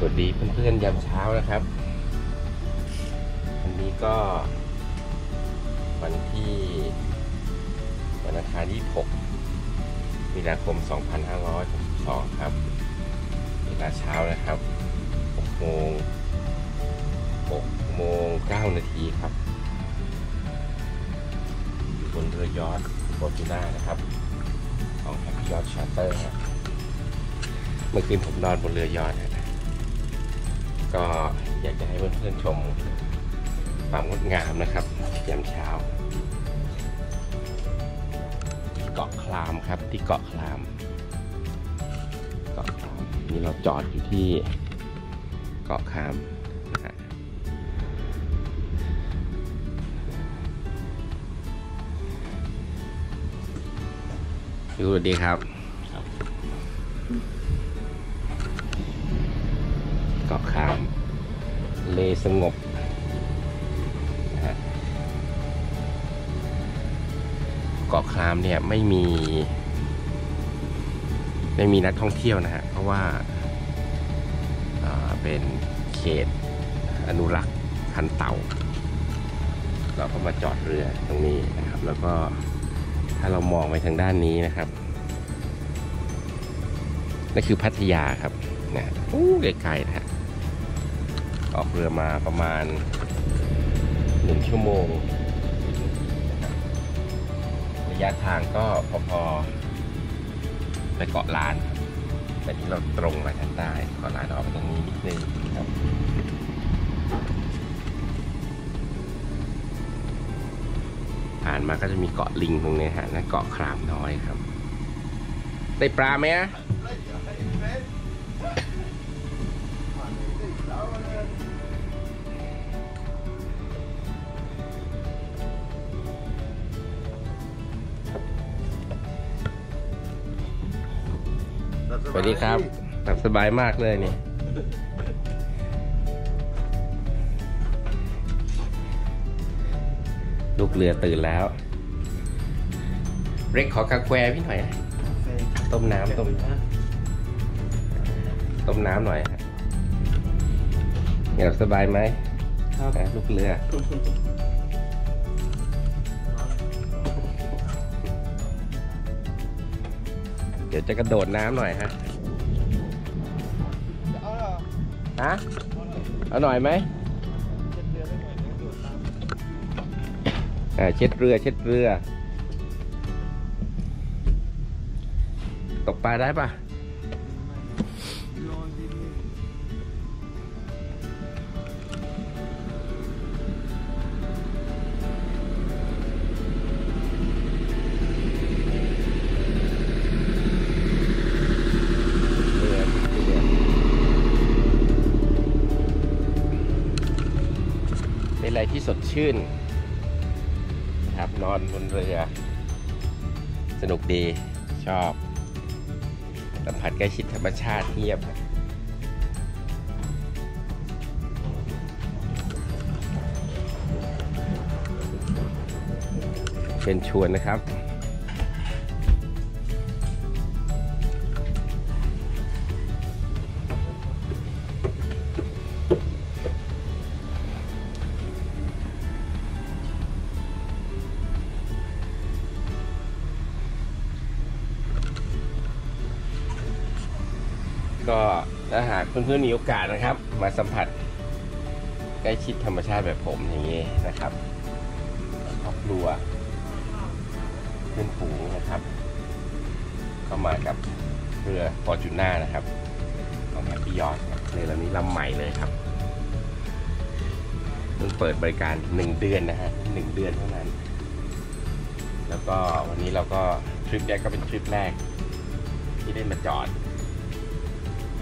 สวัสดีเพื่อนๆยามเช้านะครับ วันนี้ก็วันที่วันอังคารที่6มีนาคม 2562 ครับ เวลาเช้านะครับ6โมง6โมง9นาทีครับอยู่บนเรือยอทโฟร์จูน่านะครับของแฮปปี้ยอทชาร์เตอร์ครับเมื่อคืนผมนอนบนเรือยอทนะ ก็อยากจะให้เพื่อนๆชมความงดงามนะครับยามเช้าที่เกาะคลามครับที่เกาะคลามเกาะคลามนี่เราจอดอยู่ที่เกาะคลามนะฮะสวัสดีครับ เกาะคาม เลสงบนะฮะเกาะคามเนี่ยไม่มี ไม่มีนักท่องเที่ยวนะฮะ เพราะว่าาเป็นเขตอนุรักษ์พันเต่า เราก็มาจอดเรือตรงนี้นะครับ แล้วก็ถ้าเรามองไปทางด้านนี้นะครับนั่นคือพัทยาครับนะโอ้ไกลๆนะฮะ ออกเรือมาประมาณหนึ่งชั่วโมง ระยะทางก็พอๆไปเกาะล้านครับแต่ที่เราตรงมาทางใต้เกาะล้านออกไปตรงนี้นิดนึงครับผ่านมาก็จะมีเกาะลิงตรงนี้ฮะนั่นเกาะครามน้อยครับ ได้ปลาไหมอะ สวัสดีครับหลับสบายมากเลยนี่ ลูกเรือตื่นแล้ว เร็กขอกาแฟพี่หน่อยนะต้มน้ำต้มต้มน้ำหน่อยฮะหลับสบายไหมครับนะลูกเรือ ดี๋ยวจะกระโดดน้ำหน่อยฮะเอาเหรอฮะเอาหน่อยไหมเจ็ดเดือนได้หน่อยเดี๋ยวโดดตามอ่าเช็ดเรือเช็ดเรือ ตกปลาได้ปะ เป็นอะไรที่สดชื่นนะครับนอนบนเรือ สนุกดีชอบสัมผัสใกล้ชิดธรรมชาติเงียบเชิญชวนนะครับ ก็ถ้าหากเพื่อนๆมีโอกาสนะครับ มาสัมผัสใกล้ชิดธรรมชาติแบบผมอย่างนี้นะครับครอบครัวเพื่อนฝูงนะครับก็มากับเรือฟอร์จูน่านะครับของแฮปปี้ยอร์เรือลำนี้ลำใหม่เลยครับเพิ่งเปิดบริการหนึ่งเดือนนะฮะหนึ่งเดือนเท่านั้น แล้วก็วันนี้เราก็ทริปแรกก็เป็นทริปแรกที่ได้มาจอด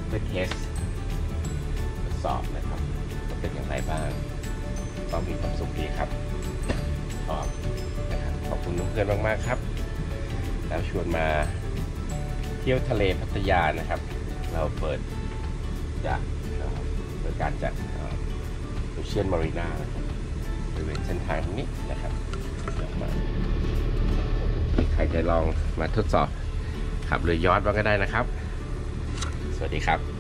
เพื่อเทสทดสอบนะครับว่าเป็นอย่างไรบ้างก็มีความสุขดีครับชอบนะครับขอบคุณเพื่อนมากๆครับแล้วชวนมาเที่ยวทะเลพัทยานะครับ เราเปิดจากเอ่อเปิดการจากโอเชียนมารีนาบริเวณเส้นทางนี้นะครับใครจะลองมาทดสอบขับเรือยอทบ้างก็ได้นะครับ สวัสดีครับ